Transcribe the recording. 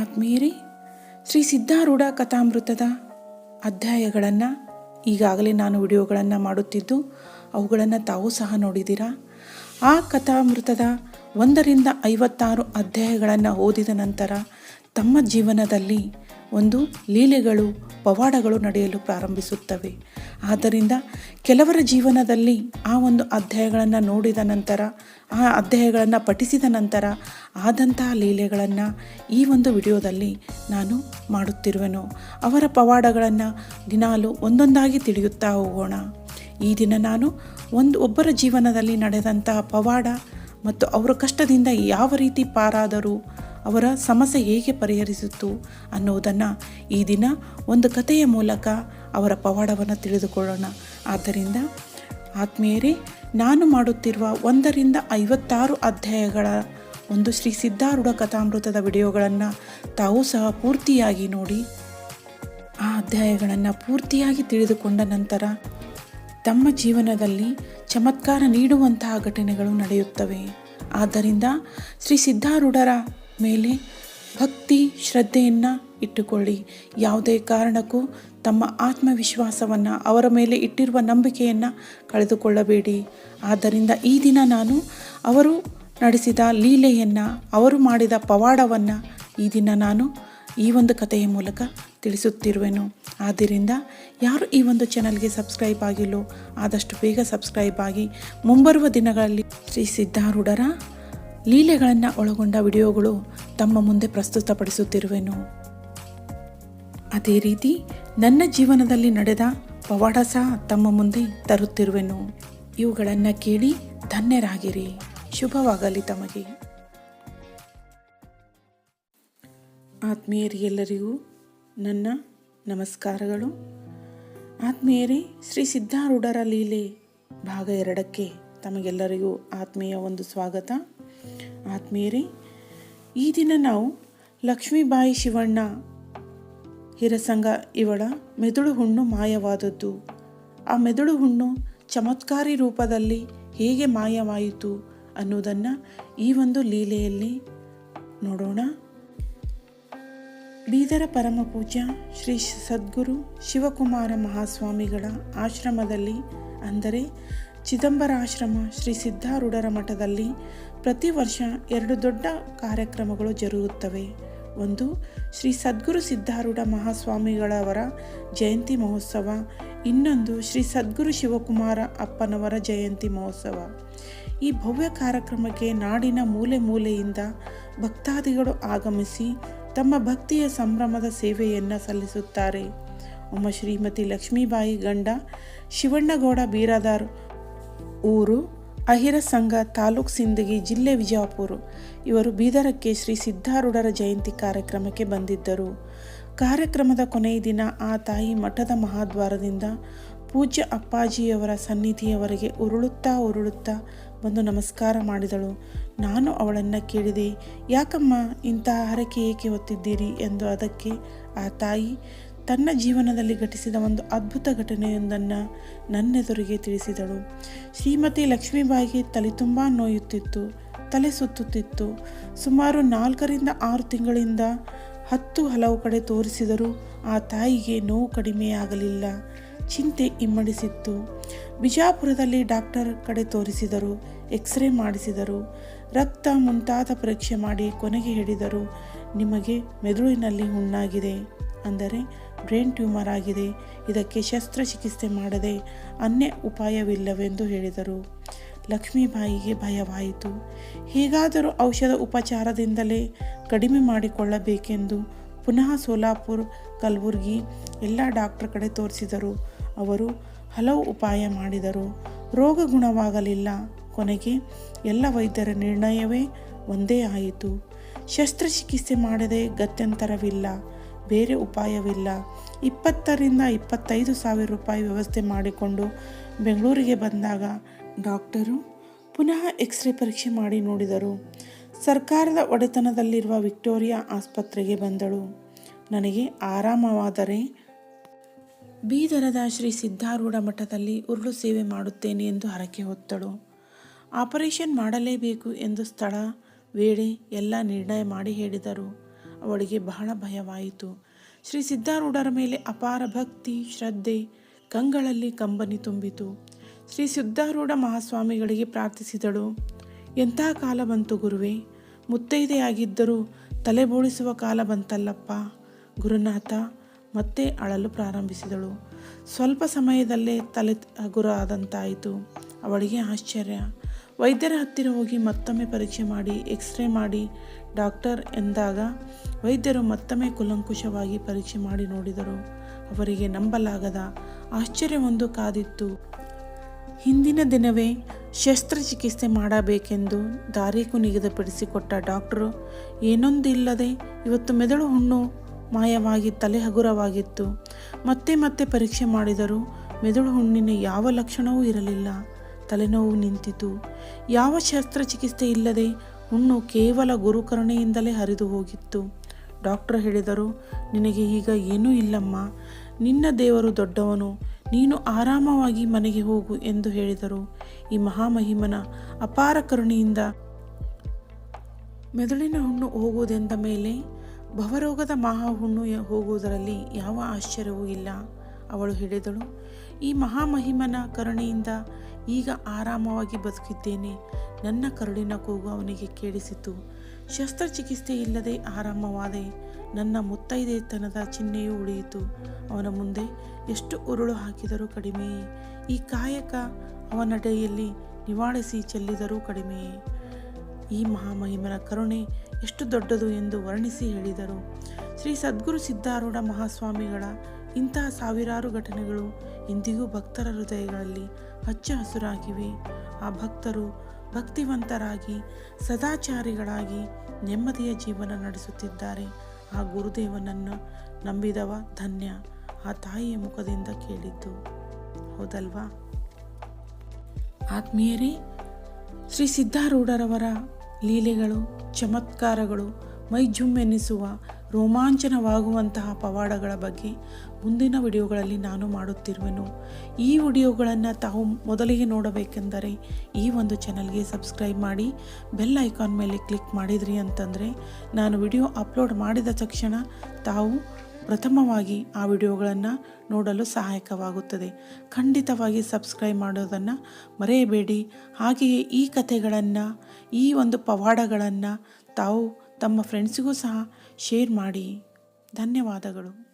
ಆತ್ಮೀಯರೇ, ಶ್ರೀ ಸಿದ್ಧಾರೂಢ ಕಥಾಮೃತದ ಅಧ್ಯಾಯಗಳನ್ನು ಈಗಾಗಲೇ ನಾನು ವಿಡಿಯೋಗಳನ್ನು ಮಾಡುತ್ತಿದ್ದು, ಅವುಗಳನ್ನು ತಾವು ಸಹ ನೋಡಿದ್ದೀರಾ? ಆ ಕಥಾಮೃತದ ಒಂದರಿಂದ ಐವತ್ತಾರು ಅಧ್ಯಾಯಗಳನ್ನು ಓದಿದ ನಂತರ ತಮ್ಮ ಜೀವನದಲ್ಲಿ ಒಂದು ಲೀಲೆಗಳು, ಪವಾಡಗಳು ನಡೆಯಲು ಪ್ರಾರಂಭಿಸುತ್ತವೆ. ಆದ್ದರಿಂದ ಕೆಲವರ ಜೀವನದಲ್ಲಿ ಆ ಒಂದು ಅಧ್ಯಾಯಗಳನ್ನು ನೋಡಿದ ನಂತರ, ಆ ಅಧ್ಯಾಯಗಳನ್ನು ಪಠಿಸಿದ ನಂತರ ಆದಂತಹ ಲೀಲೆಗಳನ್ನು ಈ ಒಂದು ವಿಡಿಯೋದಲ್ಲಿ ನಾನು ಮಾಡುತ್ತಿರುವೆನು. ಅವರ ಪವಾಡಗಳನ್ನು ದಿನಾಲು ಒಂದೊಂದಾಗಿ ತಿಳಿಯುತ್ತಾ ಹೋಗೋಣ. ಈ ದಿನ ನಾನು ಒಂದು ಒಬ್ಬರ ಜೀವನದಲ್ಲಿ ನಡೆದಂತಹ ಪವಾಡ ಮತ್ತು ಅವರ ಕಷ್ಟದಿಂದ ಯಾವ ರೀತಿ ಪಾರಾದರು, ಅವರ ಸಮಸ್ಯೆ ಹೇಗೆ ಪರಿಹರಿಸಿತು ಅನ್ನೋದನ್ನು ಈ ದಿನ ಒಂದು ಕಥೆಯ ಮೂಲಕ ಅವರ ಪವಾಡವನ್ನು ತಿಳಿದುಕೊಳ್ಳೋಣ. ಆದ್ದರಿಂದ ಆತ್ಮೀಯರೇ, ನಾನು ಮಾಡುತ್ತಿರುವ ಒಂದರಿಂದ ಐವತ್ತಾರು ಅಧ್ಯಾಯಗಳ ಒಂದು ಶ್ರೀ ಸಿದ್ಧಾರೂಢ ಕಥಾಮೃತದ ವಿಡಿಯೋಗಳನ್ನು ತಾವು ಸಹ ಪೂರ್ತಿಯಾಗಿ ನೋಡಿ, ಆ ಅಧ್ಯಾಯಗಳನ್ನು ಪೂರ್ತಿಯಾಗಿ ತಿಳಿದುಕೊಂಡ ನಂತರ ತಮ್ಮ ಜೀವನದಲ್ಲಿ ಚಮತ್ಕಾರ ನೀಡುವಂತಹ ಘಟನೆಗಳು ನಡೆಯುತ್ತವೆ. ಆದ್ದರಿಂದ ಶ್ರೀ ಸಿದ್ಧಾರೂಢರ ಮೇಲೆ ಭಕ್ತಿ ಶ್ರದ್ಧೆಯನ್ನು ಇಟ್ಟುಕೊಳ್ಳಿ. ಯಾವುದೇ ಕಾರಣಕ್ಕೂ ತಮ್ಮ ಆತ್ಮವಿಶ್ವಾಸವನ್ನು, ಅವರ ಮೇಲೆ ಇಟ್ಟಿರುವ ನಂಬಿಕೆಯನ್ನು ಕಳೆದುಕೊಳ್ಳಬೇಡಿ. ಆದ್ದರಿಂದ ಈ ದಿನ ನಾನು ಅವರು ನಡೆಸಿದ ಲೀಲೆಯನ್ನು, ಅವರು ಮಾಡಿದ ಪವಾಡವನ್ನು ಈ ದಿನ ನಾನು ಈ ಒಂದು ಕಥೆಯ ಮೂಲಕ ತಿಳಿಸುತ್ತಿರುವೆನು. ಆದ್ದರಿಂದ ಯಾರು ಈ ಒಂದು ಚಾನಲ್ಗೆ ಸಬ್ಸ್ಕ್ರೈಬ್ ಆಗಿಲ್ಲೋ, ಆದಷ್ಟು ಬೇಗ ಸಬ್ಸ್ಕ್ರೈಬ್ ಆಗಿ ಮುಂಬರುವ ದಿನಗಳಲ್ಲಿ ಶ್ರೀ ಸಿದ್ಧಾರೂಢರ ಲೀಲೆಗಳನ್ನು ಒಳಗೊಂಡ ವಿಡಿಯೋಗಳು ತಮ್ಮ ಮುಂದೆ ಪ್ರಸ್ತುತಪಡಿಸುತ್ತಿರುವೆನು. ಅದೇ ರೀತಿ ನನ್ನ ಜೀವನದಲ್ಲಿ ನಡೆದ ಪವಾಡ ಸಹ ತಮ್ಮ ಮುಂದೆ ತರುತ್ತಿರುವೆನು. ಇವುಗಳನ್ನು ಕೇಳಿ ಧನ್ಯರಾಗಿರಿ. ಶುಭವಾಗಲಿ ತಮಗೆ. ಆತ್ಮೀಯರಿಗೆಲ್ಲರಿಗೂ ನನ್ನ ನಮಸ್ಕಾರಗಳು. ಆತ್ಮೀಯರೇ, ಶ್ರೀ ಸಿದ್ಧಾರೂಢರ ಲೀಲೆ ಭಾಗ ಎರಡಕ್ಕೆ ತಮಗೆಲ್ಲರಿಗೂ ಆತ್ಮೀಯ ಒಂದು ಸ್ವಾಗತ. ಆತ್ಮೀಯರೇ, ಈ ದಿನ ನಾವು ಲಕ್ಷ್ಮೀಬಾಯಿ ಶಿವಣ್ಣ, ಹಿರಸಂಗ ಇವಳ ಮೆದುಳು ಹುಣ್ಣು ಮಾಯವಾದದ್ದು. ಆ ಮೆದುಳು ಹುಣ್ಣು ಚಮತ್ಕಾರಿ ರೂಪದಲ್ಲಿ ಹೇಗೆ ಮಾಯವಾಯಿತು ಅನ್ನೋದನ್ನು ಈ ಒಂದು ಲೀಲೆಯಲ್ಲಿ ನೋಡೋಣ. ಬೀದರ ಪರಮ ಶ್ರೀ ಸದ್ಗುರು ಶಿವಕುಮಾರ ಮಹಾಸ್ವಾಮಿಗಳ ಆಶ್ರಮದಲ್ಲಿ, ಅಂದರೆ ಚಿದಂಬರಾಶ್ರಮ ಶ್ರೀ ಸಿದ್ಧಾರೂಢರ ಮಠದಲ್ಲಿ ಪ್ರತಿ ವರ್ಷ ಎರಡು ದೊಡ್ಡ ಕಾರ್ಯಕ್ರಮಗಳು ಜರುಗುತ್ತವೆ. ಒಂದು ಶ್ರೀ ಸದ್ಗುರು ಸಿದ್ಧಾರೂಢ ಮಹಾಸ್ವಾಮಿಗಳವರ ಜಯಂತಿ ಮಹೋತ್ಸವ, ಇನ್ನೊಂದು ಶ್ರೀ ಸದ್ಗುರು ಶಿವಕುಮಾರ ಅಪ್ಪನವರ ಜಯಂತಿ ಮಹೋತ್ಸವ. ಈ ಭವ್ಯ ಕಾರ್ಯಕ್ರಮಕ್ಕೆ ನಾಡಿನ ಮೂಲೆ ಮೂಲೆಯಿಂದ ಭಕ್ತಾದಿಗಳು ಆಗಮಿಸಿ ತಮ್ಮ ಭಕ್ತಿಯ ಸಂಭ್ರಮದ ಸೇವೆಯನ್ನು ಸಲ್ಲಿಸುತ್ತಾರೆ. ಒಮ್ಮ ಶ್ರೀಮತಿ ಲಕ್ಷ್ಮೀಬಾಯಿ ಗಂಡ ಶಿವಣ್ಣಗೌಡ ಬೀರಾದಾರ್ ಊರು ಅಹಿರ ಸಂಘ ತಾಲೂಕ್ ಸಿಂದಗಿ ಜಿಲ್ಲೆ ವಿಜಯಪುರ ಇವರು ಬೀದರಕ್ಕೆ ಶ್ರೀ ಸಿದ್ಧಾರೂಢರ ಜಯಂತಿ ಕಾರ್ಯಕ್ರಮಕ್ಕೆ ಬಂದಿದ್ದರು. ಕಾರ್ಯಕ್ರಮದ ಕೊನೆಯ ದಿನ ಆ ತಾಯಿ ಮಠದ ಮಹಾದ್ವಾರದಿಂದ ಪೂಜ್ಯ ಅಪ್ಪಾಜಿಯವರ ಸನ್ನಿಧಿಯವರೆಗೆ ಉರುಳುತ್ತಾ ಉರುಳುತ್ತಾ ಬಂದು ನಮಸ್ಕಾರ ಮಾಡಿದಳು. ನಾನು ಅವಳನ್ನು ಕೇಳಿದೆ, ಯಾಕಮ್ಮ ಇಂತಹ ಹರಕೆ ಏಕೆ ಹೊತ್ತಿದ್ದೀರಿ? ಎಂದು ಅದಕ್ಕೆ, ಆ ತಾಯಿ, ತನ್ನ ಜೀವನದಲ್ಲಿ ಘಟಿಸಿದ ಒಂದು ಅದ್ಭುತ ಘಟನೆಯೊಂದನ್ನು ನನ್ನೆದುರಿಗೆ ತಿಳಿಸಿದಳು. ಶ್ರೀಮತಿ ಲಕ್ಷ್ಮೀಬಾಯಿಗೆ ತಲೆ ತುಂಬ ನೋಯುತ್ತಿತ್ತು, ತಲೆ ಸುತ್ತುತ್ತಿತ್ತು. ಸುಮಾರು ನಾಲ್ಕರಿಂದ ಆರು ತಿಂಗಳಿಂದ ಹತ್ತು ಹಲವು ಕಡೆ ತೋರಿಸಿದರೂ ಆ ತಾಯಿಗೆ ನೋವು ಕಡಿಮೆಯಾಗಲಿಲ್ಲ. ಚಿಂತೆ ಇಮ್ಮಡಿಸಿತ್ತು. ಬಿಜಾಪುರದಲ್ಲಿ ಡಾಕ್ಟರ್ ಕಡೆ ತೋರಿಸಿದರು, ಎಕ್ಸ್ರೇ ಮಾಡಿಸಿದರು, ರಕ್ತ ಮುಂತಾದ ಪರೀಕ್ಷೆ ಮಾಡಿ ಕೊನೆಗೆ ಹೇಳಿದರು, ನಿಮಗೆ ಮೆದುಳಿನಲ್ಲಿ ಹುಣ್ಣಾಗಿದೆ ಅಂದರೆ ಬ್ರೈನ್ ಟ್ಯೂಮರ್ ಆಗಿದೆ, ಇದಕ್ಕೆ ಶಸ್ತ್ರಚಿಕಿತ್ಸೆ ಮಾಡದೆ ಅನ್ಯ ಉಪಾಯವಿಲ್ಲವೆಂದು ಹೇಳಿದರು. ಲಕ್ಷ್ಮೀಬಾಯಿಗೆ ಭಯವಾಯಿತು. ಹೀಗಾದರೂ ಔಷಧ ಉಪಚಾರದಿಂದಲೇ ಕಡಿಮೆ ಮಾಡಿಕೊಳ್ಳಬೇಕೆಂದು ಪುನಃ ಸೋಲಾಪುರ್, ಕಲಬುರ್ಗಿ ಎಲ್ಲ ಡಾಕ್ಟರ್ ಕಡೆ ತೋರಿಸಿದರು. ಅವರು ಹಲವು ಉಪಾಯ ಮಾಡಿದರು. ರೋಗ ಗುಣವಾಗಲಿಲ್ಲ. ಕೊನೆಗೆ ಎಲ್ಲ ವೈದ್ಯರ ನಿರ್ಣಯವೇ ಒಂದೇ ಆಯಿತು. ಶಸ್ತ್ರಚಿಕಿತ್ಸೆ ಮಾಡದೆ ಗತ್ಯಂತರವಿಲ್ಲ. ಬೇರೆ ಉಪಾಯವಿಲ್ಲ. ಇಪ್ಪತ್ತರಿಂದ ಇಪ್ಪತ್ತೈದು ಸಾವಿರ ರೂಪಾಯಿ ವ್ಯವಸ್ಥೆ ಮಾಡಿಕೊಂಡು ಬೆಂಗಳೂರಿಗೆ ಬಂದಾಗ ಡಾಕ್ಟರು ಪುನಃ ಎಕ್ಸ್ರೇ ಪರೀಕ್ಷೆ ಮಾಡಿ ನೋಡಿದರು. ಸರ್ಕಾರದ ಒಡೆತನದಲ್ಲಿರುವ ವಿಕ್ಟೋರಿಯಾ ಆಸ್ಪತ್ರೆಗೆ ಬಂದಳು. ನನಗೆ ಆರಾಮವಾದರೆ ಬೀದರದ ಶ್ರೀ ಸಿದ್ಧಾರೂಢ ಮಠದಲ್ಲಿ ಉರುಳು ಸೇವೆ ಮಾಡುತ್ತೇನೆ ಎಂದು ಹರಕೆ ಹೊತ್ತಳು. ಆಪರೇಷನ್ ಮಾಡಲೇಬೇಕು ಎಂದು ಸ್ಥಳ, ವೇಳೆ ಎಲ್ಲ ನಿರ್ಣಯ ಮಾಡಿ ಹೇಳಿದರು. ಅವಳಿಗೆ ಬಹಳ ಭಯವಾಯಿತು. ಶ್ರೀ ಸಿದ್ಧಾರೂಢರ ಮೇಲೆ ಅಪಾರ ಭಕ್ತಿ, ಶ್ರದ್ಧೆ, ಕಂಗಳಲ್ಲಿ ಕಂಬನಿ ತುಂಬಿತು. ಶ್ರೀ ಸಿದ್ಧಾರೂಢ ಮಹಾಸ್ವಾಮಿಗಳಿಗೆ ಪ್ರಾರ್ಥಿಸಿದಳು, ಎಂಥ ಕಾಲ ಬಂತು ಗುರುವೇ? ಮುತ್ತೈದೆಯಾಗಿದ್ದರೂ ತಲೆಬೋಳಿಸುವ ಕಾಲ ಬಂತಲ್ಲಪ್ಪ. ಗುರುನಾಥ ಮತ್ತೆ ಅಳಲು ಪ್ರಾರಂಭಿಸಿದಳು. ಸ್ವಲ್ಪ ಸಮಯದಲ್ಲೇ ತಲೆ ಹಗುರ ಆದಂತಾಯಿತು ಅವಳಿಗೆ ಆಶ್ಚರ್ಯ. ವೈದ್ಯರ ಹತ್ತಿರ ಹೋಗಿ ಮತ್ತೊಮ್ಮೆ ಪರೀಕ್ಷೆ ಮಾಡಿ, ಎಕ್ಸ್ರೇ ಮಾಡಿ, ಡಾಕ್ಟರ್ ಎಂದಾಗ ವೈದ್ಯರು ಮತ್ತೊಮ್ಮೆ ಕುಲಂಕುಷವಾಗಿ ಪರೀಕ್ಷೆ ಮಾಡಿ ನೋಡಿದರು. ಅವರಿಗೆ ನಂಬಲಾಗದ ಆಶ್ಚರ್ಯವೊಂದು ಕಾದಿತ್ತು. ಹಿಂದಿನ ದಿನವೇ ಶಸ್ತ್ರಚಿಕಿತ್ಸೆ ಮಾಡಬೇಕೆಂದು ತಾರೀಕು ನಿಗದಿಪಡಿಸಿಕೊಟ್ಟ ಡಾಕ್ಟರು, ಏನೊಂದಿಲ್ಲದೆ ಇವತ್ತು ಮೆದುಳು ಹುಣ್ಣು ಮಾಯವಾಗಿ ತಲೆ ಹಗುರವಾಗಿತ್ತು ಮತ್ತೆ ಮತ್ತೆ ಪರೀಕ್ಷೆ ಮಾಡಿದರೂ ಮೆದುಳು ಹುಣ್ಣಿನ ಯಾವ ಲಕ್ಷಣವೂ ಇರಲಿಲ್ಲ. ತಲೆನೋವು ನಿಂತಿತು. ಯಾವ ಶಸ್ತ್ರಚಿಕಿತ್ಸೆ ಇಲ್ಲದೆ ಹುಣ್ಣು ಕೇವಲ ಗುರುಕರುಣೆಯಿಂದಲೇ ಹರಿದು ಹೋಗಿತ್ತು. ಡಾಕ್ಟರ್ ಹೇಳಿದರು, ನಿನಗೆ ಈಗ ಏನೂ ಇಲ್ಲಮ್ಮ. ನಿನ್ನ ದೇವರು ದೊಡ್ಡವನು. ನೀನು ಆರಾಮವಾಗಿ ಮನೆಗೆ ಹೋಗು ಎಂದು ಹೇಳಿದರು. ಈ ಮಹಾಮಹಿಮನ ಅಪಾರ ಕರುಣೆಯಿಂದ ಮೆದುಳಿನ ಹುಣ್ಣು ಹೋಗುವುದೆಂದ ಮೇಲೆ ಭವರೋಗದ ಮಹಾ ಹುಣ್ಣು ಹೋಗುವುದರಲ್ಲಿ ಯಾವ ಆಶ್ಚರ್ಯವೂ ಇಲ್ಲ, ಅವಳು ಹೇಳಿದಳು. ಈ ಮಹಾಮಹಿಮನ ಕರುಣೆಯಿಂದ ಈಗ ಆರಾಮವಾಗಿ ಬದುಕಿದ್ದೇನೆ. ನನ್ನ ಕರುಳಿನ ಕೂಗು ಅವನಿಗೆ ಕೇಳಿಸಿತು. ಶಸ್ತ್ರಚಿಕಿತ್ಸೆ ಇಲ್ಲದೆ ಆರಾಮವಾದೆ, ನನ್ನ ಮುತ್ತೈದೆತನದ ಚಿಹ್ನೆಯೂ ಉಳಿಯಿತು. ಅವನ ಮುಂದೆ ಎಷ್ಟು ಉರುಳು ಹಾಕಿದರೂ ಕಡಿಮೆಯೇ. ಈ ಕಾಯಕ ಅವನಡೆಯಲ್ಲಿ ನಿವಾಳಿಸಿ ಚೆಲ್ಲಿದರೂ ಕಡಿಮೆಯೇ. ಈ ಮಹಾಮಹಿಮನ ಕರುಣೆ ಎಷ್ಟು ದೊಡ್ಡದು ಎಂದು ವರ್ಣಿಸಿ ಹೇಳಿದರು. ಶ್ರೀ ಸದ್ಗುರು ಸಿದ್ಧಾರೂಢ ಮಹಾಸ್ವಾಮಿಗಳ ಇಂತಹ ಸಾವಿರಾರು ಘಟನೆಗಳು ಇಂದಿಗೂ ಭಕ್ತರ ಹೃದಯಗಳಲ್ಲಿ ಹಚ್ಚ ಹಸುರಾಗಿವೆ. ಆ ಭಕ್ತರು ಭಕ್ತಿವಂತರಾಗಿ, ಸದಾಚಾರಿಗಳಾಗಿ ನೆಮ್ಮದಿಯ ಜೀವನ ನಡೆಸುತ್ತಿದ್ದಾರೆ. ಆ ಗುರುದೇವನನ್ನು ನಂಬಿದವ ಧನ್ಯ, ಆ ತಾಯಿಯ ಮುಖದಿಂದ ಕೇಳಿದ್ದು. ಹೌದಲ್ವಾ? ಆತ್ಮೀಯರೇ, ಶ್ರೀ ಸಿದ್ಧಾರೂಢರವರ ಲೀಲೆಗಳು, ಚಮತ್ಕಾರಗಳು ಮೈಜುಮ್ಮೆನಿಸುವ ರೋಮಾಂಚನವಾಗುವಂತಹ ಪವಾಡಗಳ ಬಗ್ಗೆ ಮುಂದಿನ ವಿಡಿಯೋಗಳಲ್ಲಿ ನಾನು ಮಾಡುತ್ತಿರುವೆನು. ಈ ವಿಡಿಯೋಗಳನ್ನು ತಾವು ಮೊದಲಿಗೆ ನೋಡಬೇಕೆಂದರೆ ಈ ಒಂದು ಚಾನಲ್ಗೆ ಸಬ್ಸ್ಕ್ರೈಬ್ ಮಾಡಿ, ಬೆಲ್ ಐಕಾನ್ ಮೇಲೆ ಕ್ಲಿಕ್ ಮಾಡಿದ್ರಿ ಅಂತಂದರೆ ನಾನು ವಿಡಿಯೋ ಅಪ್ಲೋಡ್ ಮಾಡಿದ ತಕ್ಷಣ ತಾವು ಪ್ರಥಮವಾಗಿ ಆ ವಿಡಿಯೋಗಳನ್ನು ನೋಡಲು ಸಹಾಯಕವಾಗುತ್ತದೆ. ಖಂಡಿತವಾಗಿ ಸಬ್ಸ್ಕ್ರೈಬ್ ಮಾಡೋದನ್ನು ಮರೆಯಬೇಡಿ. ಹಾಗೆಯೇ ಈ ಕಥೆಗಳನ್ನು, ಈ ಒಂದು ಪವಾಡಗಳನ್ನು ತಾವು ತಮ್ಮ ಫ್ರೆಂಡ್ಸಿಗೂ ಸಹ ಶೇರ್ ಮಾಡಿ. ಧನ್ಯವಾದಗಳು.